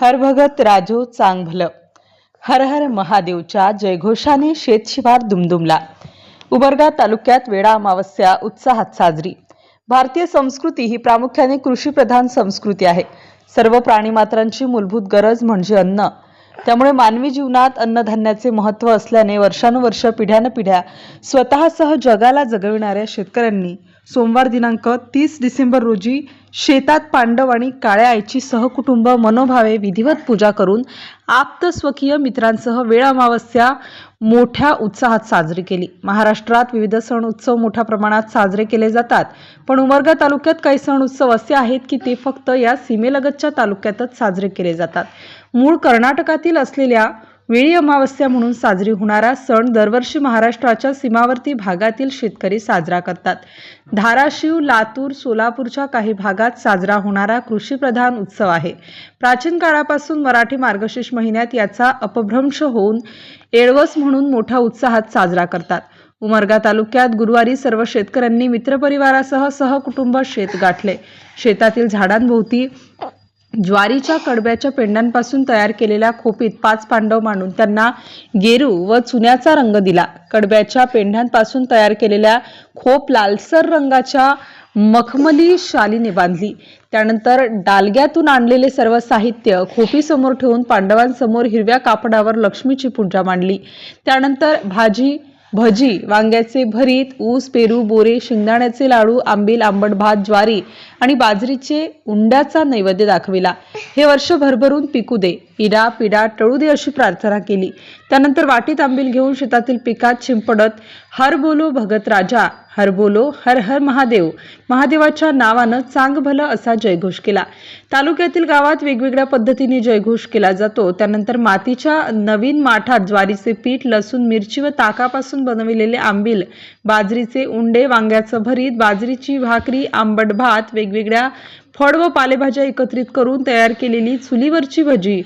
हर भगत चांगभलं. चांग हर हर महादेवच्या जयघोषाने शेतशिवार दुमदुमला. उमरगा तालुक्यात वेळा अमावस्या उत्साहात साजरी. भारतीय संस्कृती ही प्रामुख्याने कृषीप्रधान संस्कृती आहे. सर्व प्राणीमात्रांची मूलभूत गरज म्हणजे अन्न. त्यामुळे मानवी जीवनात अन्नधान्याचे महत्त्व असल्याने वर्षानुवर्ष पिढ्यानपिढ्या स्वतःसह जगाला जगविणाऱ्या शेतकऱ्यांनी सोमवार दिनांक तीस डिसेंबर रोजी शेतात पांडव आणि काळ्या आईची सहकुटुंब मनोभावे विधिवत पूजा करून आप्त स्वकीय मित्रांसह वेळ अमावस्या मोठ्या उत्साहात साजरी केली. महाराष्ट्रात विविध सण उत्सव मोठ्या प्रमाणात साजरे केले जातात. पण उमरगा तालुक्यात काही सण उत्सव असे आहेत की ते फक्त या सीमेलगतच्या तालुक्यातच साजरे केले जातात. मूळ कर्नाटकातील असलेल्या वेळी अमावस्या म्हणून साजरी होणारा सण दरवर्षी महाराष्ट्राच्या सीमावर्ती भागातील शेतकरी साजरा करतात. धाराशिव लातूर सोलापूरच्या काही भागात साजरा होणारा कृषीप्रधान उत्सव आहे. प्राचीन काळापासून मराठी मार्गशीर्ष महिन्यात याचा अपभ्रंश होऊन एळवस म्हणून मोठ्या उत्साहात साजरा करतात. उमरगा तालुक्यात गुरुवारी सर्व शेतकऱ्यांनी मित्रपरिवारासह सहकुटुंब शेत गाठले. शेतातील झाडांभोवती ज्वारीच्या कडब्याच्या पेंड्यांपासून तयार केलेल्या खोपीत पाच पांडव मांडून त्यांना गेरू व चुन्याचा रंग दिला. कडब्याच्या पेंढ्यांपासून तयार केलेल्या खोप लालसर रंगाच्या मखमली शालीने बांधली. त्यानंतर डालग्यातून आणलेले सर्व साहित्य खोपीसमोर ठेवून पांडवांसमोर हिरव्या कापडावर लक्ष्मीची पूजा मांडली. त्यानंतर भाजी भजी वांग्याचे भरीत ऊस पेरू बोरे शेंगदाण्याचे लाडू आंबील आंबट भात ज्वारी आणि बाजरीचे उंड्याचा नैवेद्य दाखविला. हे वर्ष भरभरून पिकू दे इडा पिडा टळू दे अशी प्रार्थना केली. त्यानंतर वाटीत आंबील घेऊन शेतातील पिकात शिंपडत हर बोलो भगत राजा हर बोलो हर हर महादेव. महादेवाच्या नावानं चांग भलं असा जयघोष केला. तालुक्यातील गावात वेगवेगळ्या पद्धतीने जयघोष केला जातो. त्यानंतर मातीच्या नवीन माठात ज्वारीचे पीठ लसूण मिरची व ताकापासून बनविलेले आंबील बाजरीचे उंडे वांग्याचं भरीत बाजरीची भाकरी आंबट भात वेगवेगळ्या फळ व पालेभाज्या एकत्रित करून तयार केलेली चुलीवरची भजी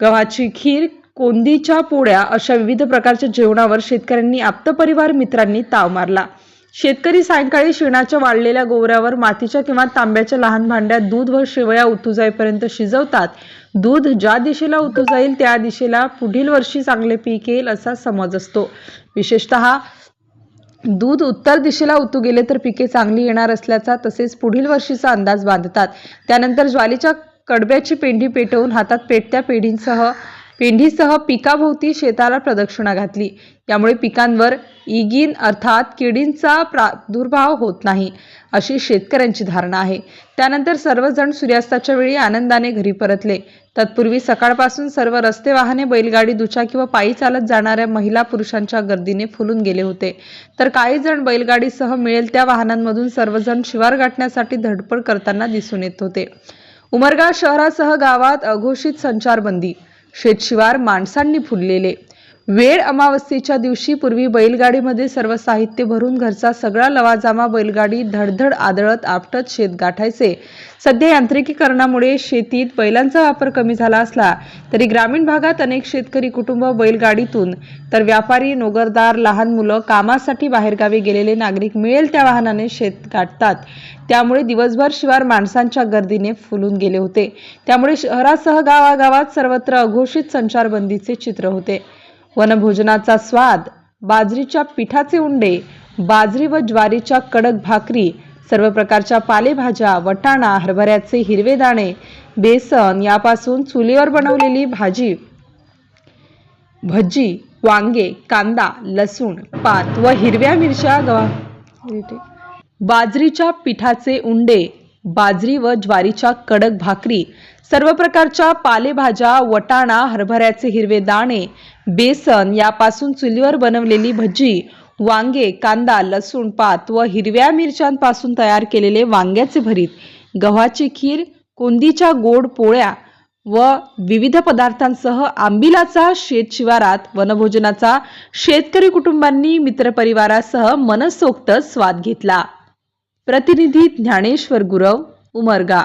गव्हाची खीर कोंदीच्या पोळ्या अशा विविध प्रकारच्या जेवणावर शेतकऱ्यांनी आप्तपरिवार मित्रांनी ताव मारला. शेतकरी सायंकाळी शेणाच्या वाळलेल्या गोवऱ्यावर मातीच्या किंवा तांब्याच्या लहान भांड्यात दूध व शेवया उतू जाईपर्यंत शिजवतात. दूध ज्या दिशेला उतू जाईल त्या दिशेला पुढील वर्षी चांगले पीक येईल असा समज असतो. विशेषतः दूध उत्तर दिशेला उतू गेले तर पिके चांगली येणार असल्याचा तसेच पुढील वर्षीचा अंदाज बांधतात. त्यानंतर ज्वालीच्या कडब्याची पेंढी पेटवून हातात पेटत्या पेढींसह पेंढीसह पिकाभोवती शेताला प्रदक्षिणा घातली. यामुळे पिकांवर इगीन अर्थात किडींचा प्रादुर्भाव होत नाही अशी शेतकऱ्यांची धारणा आहे. त्यानंतर सर्वजण सूर्यास्ताच्या वेळी आनंदाने घरी परतले. तत्पूर्वी सकाळपासून सर्व रस्ते वाहने बैलगाडी दुचाकी व पायी चालत जाणाऱ्या महिला पुरुषांच्या गर्दीने फुलून गेले होते. तर काही जण बैलगाडीसह मिळेल त्या वाहनांमधून सर्वजण शिवार गाठण्यासाठी धडपड करताना दिसून येत होते. उमरगा शहरासह गावात अघोषित संचारबंदी शेतशिवार माणसांनी फुललेले. वेळ अमावस्येच्या दिवशी पूर्वी बैलगाडीमध्ये सर्व साहित्य भरून घरचा सगळा लवाजामा बैलगाडी धडधड आदळत आपटत शेत गाठायचे. सध्या यांत्रिकीकरणामुळे शेतीत बैलांचा वापर कमी झाला असला तरी ग्रामीण भागात अनेक शेतकरी कुटुंब बैलगाडीतून तर व्यापारी नोगरदार लहान मुलं कामासाठी बाहेरगावी गेलेले नागरिक मिळेल त्या वाहनाने शेत गाठतात. त्यामुळे दिवसभर शिवार माणसांच्या गर्दीने फुलून गेले होते. त्यामुळे शहरासह गावागावात सर्वत्र अघोषित संचारबंदीचे चित्र होते. वनभोजनाचा स्वाद बाजरीच्या पिठाचे उंडे बाजरी व ज्वारीच्या कडक भाकरी सर्व प्रकारच्या पालेभाज्या वटाणा हरभऱ्याचे हिरवे दाणे बेसन यापासून चुलीवर बनवलेली भाजी. भजी वांगे कांदा लसूण पात व हिरव्या मिरच्या गव्हा. बाजरीच्या पिठाचे उंडे बाजरी व ज्वारीच्या कडक भाकरी सर्व प्रकारच्या पालेभाज्या वटाणा हरभऱ्याचे हिरवे दाणे बेसन यापासून चुलीवर बनवलेली भजी वांगे कांदा लसूण पात व हिरव्या मिरच्यांपासून तयार केलेले वांग्याचे भरीत गव्हाची खीर कोंदीच्या गोड पोळ्या व विविध पदार्थांसह आंबिलाचा शेतशिवारात वनभोजनाचा शेतकरी कुटुंबांनी मित्रपरिवारासह मनसोक्त स्वाद घेतला. प्रतिनिधी ज्ञानेश्वर गुरव उमरगा.